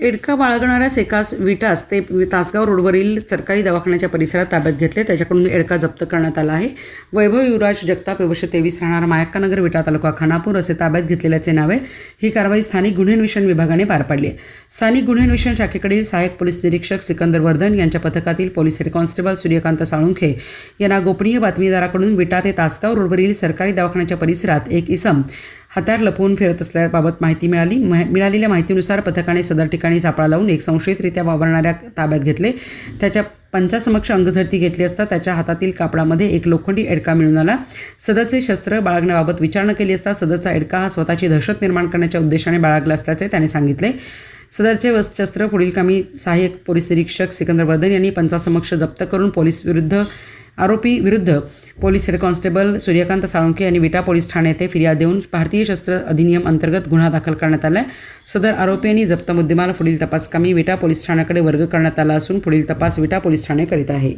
एडका बाळगणाऱ्यास एकास विटास ते तासगाव रोडवरील सरकारी दवाखान्याच्या परिसरात ताब्यात घेतले. त्याच्याकडून एडका जप्त करण्यात आला आहे. वैभव युवराज जगताप वर्ष तेवीस राहणार. मायक्कानगर विटा तालुका खानापूर असे ताब्यात घेतलेल्याचे नावे. ही कारवाई स्थानिक गुन्हे अन्वेषण विभागाने पार पाडली आहे. स्थानिक गुन्हे अन्वेषण शाखेकडील सहाय्यक पोलीस निरीक्षक सिकंदर वर्धन यांच्या पथकातील police head constable Suryakant Salunkhe यांना गोपनीय बातमीदाराकडून विटा ते तासगाव रोडवरील सरकारी दवाखान्याच्या परिसरात एक इसम हत्यार लपवून फिरत असल्याबाबत माहिती मिळाली. मिळालेल्या माहितीनुसार पथकाने सदर ठिकाणी सापळा लावून एक संशयितरित्या वावरणाऱ्या ताब्यात घेतले. त्याच्या पंचासमक्ष अंगझडती घेतली असता त्याच्या हातातील कापडामध्ये एक लोखंडी एडका मिळून आला. सदरचे शस्त्र बाळगण्याबाबत विचारणा केली असता सदरचा एडका हा स्वतःची दहशत निर्माण करण्याच्या उद्देशाने बाळगला असल्याचे त्याने सांगितले. सदरचे वस्त्र शस्त्र पुढील कामी सहाय्यक पोलीस निरीक्षक सिकंदर वर्धन यांनी पंचासमक्ष जप्त करून पोलीस विरुद्ध आरोपी विरुद्ध police head constable Suryakant Salunke यांनी विटा पोलीस ठाणे येथे फिर्याद देऊन भारतीय शस्त्र अधिनियम अंतर्गत गुन्हा दाखल करण्यात आला सदर आरोपी यांनी जप्त मुद्देमाल पुढील तपास कमी विटा पोलीस ठाण्याकडे वर्ग करण्यात आला असून पुढील तपास विटा पोलीस ठाणे करीत आहे.